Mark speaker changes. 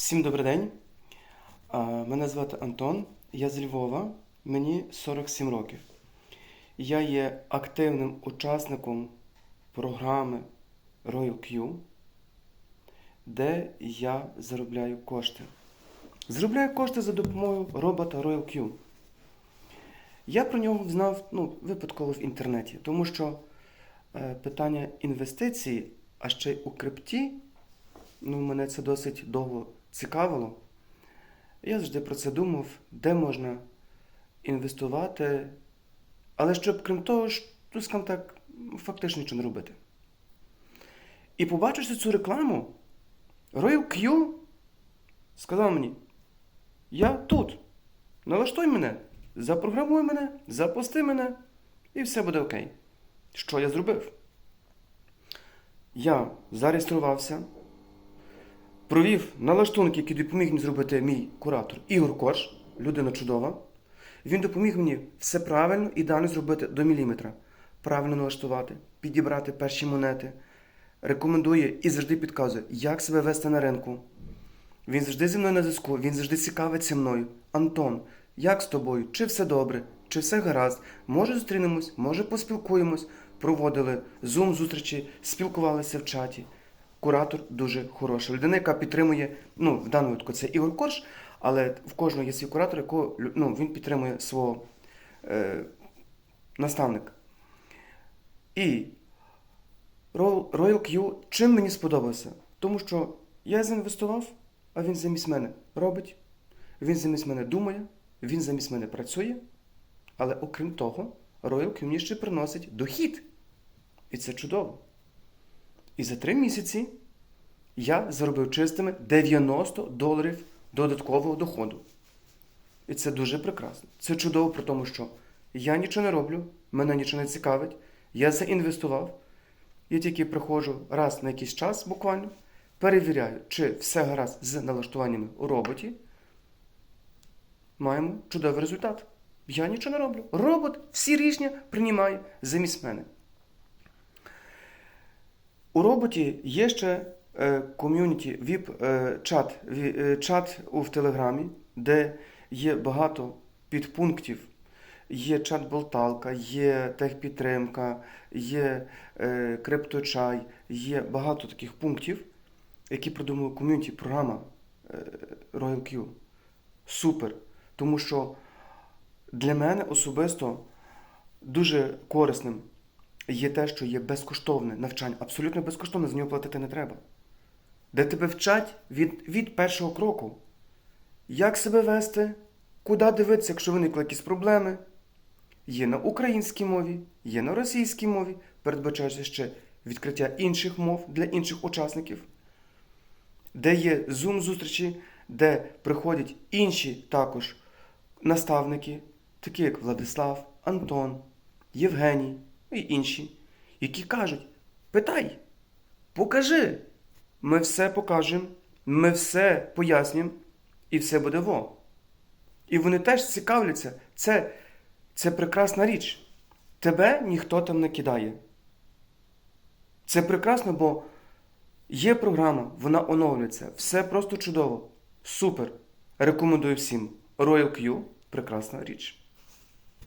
Speaker 1: Всім добрий день. Мене звати Антон, я з Львова, мені 47 років. Я є активним учасником програми Royal Q, де я заробляю кошти. Заробляю кошти за допомогою робота Royal Q. Я про нього знав ну, випадково в інтернеті, тому що е, питання інвестицій, а ще й у крипті, ну, мене це досить довго цікавило. Я завжди про це думав, де можна інвестувати, але щоб, крім того, ну, скажімо так, фактично нічого не робити. І побачивши цю рекламу, Royal Q сказав мені: Я тут. Налаштуй мене, запрограмуй мене, запусти мене, і все буде окей. Що я зробив? Я зареєструвався, провів налаштунки, які допоміг мені зробити мій куратор Ігор Корж, людина чудова. Він допоміг мені все правильно і ідеально зробити до міліметра. Правильно налаштувати, підібрати перші монети. Рекомендує і завжди підказує, як себе вести на ринку. Він завжди зі мною на зв'язку, він завжди цікавиться мною. Антон, як з тобою? Чи все добре? Чи все гаразд? Може зустрінемось, може поспілкуємось. Проводили зум зустрічі, спілкувалися в чаті. Куратор дуже хороша. Людина, яка підтримує, ну, в даному випадку це Ігор Корж, але в кожного є свій куратор, якого ну, він підтримує свого е, наставника. І Royal Q чим мені сподобався? Тому що я заінвестував, а він замість мене робить, він замість мене думає, він замість мене працює. Але окрім того, Royal Q мені ще приносить дохід. І це чудово. І за три місяці я заробив чистими 90 доларів додаткового доходу. І це дуже прекрасно. Це чудово, при тому, що я нічого не роблю, мене нічого не цікавить, я заінвестував. Я тільки приходжу раз на якийсь час буквально, перевіряю, чи все гаразд з налаштуваннями у роботі. Маємо чудовий результат. Я нічого не роблю. Робот всі рішення приймає замість мене. У роботі є ще е, ком'юніті, віп, е, чат, е, в Телеграмі, де є багато підпунктів. Є чат-болталка, є техпідтримка, є е, крипточай, є багато таких пунктів, які придумали ком'юніті, програма е, Royal Q. Супер. Тому що для мене особисто дуже корисним є те, що є безкоштовне навчання, абсолютно безкоштовне, за нього платити не треба. Де тебе вчать від, від першого кроку. Як себе вести, куди дивитися, якщо виникли якісь проблеми. Є на українській мові, є на російській мові, передбачається ще відкриття інших мов для інших учасників, де є зум-зустрічі, де приходять інші також наставники, такі як Владислав, Антон, Євгеній і інші, які кажуть: питай, покажи, ми все покажемо, ми все пояснимо, і все буде во. І вони теж цікавляться. Це, це прекрасна річ. Тебе ніхто там не кидає. Це прекрасно, бо є програма, вона оновлюється. Все просто чудово. Супер. Рекомендую всім. Royal Q прекрасна річ.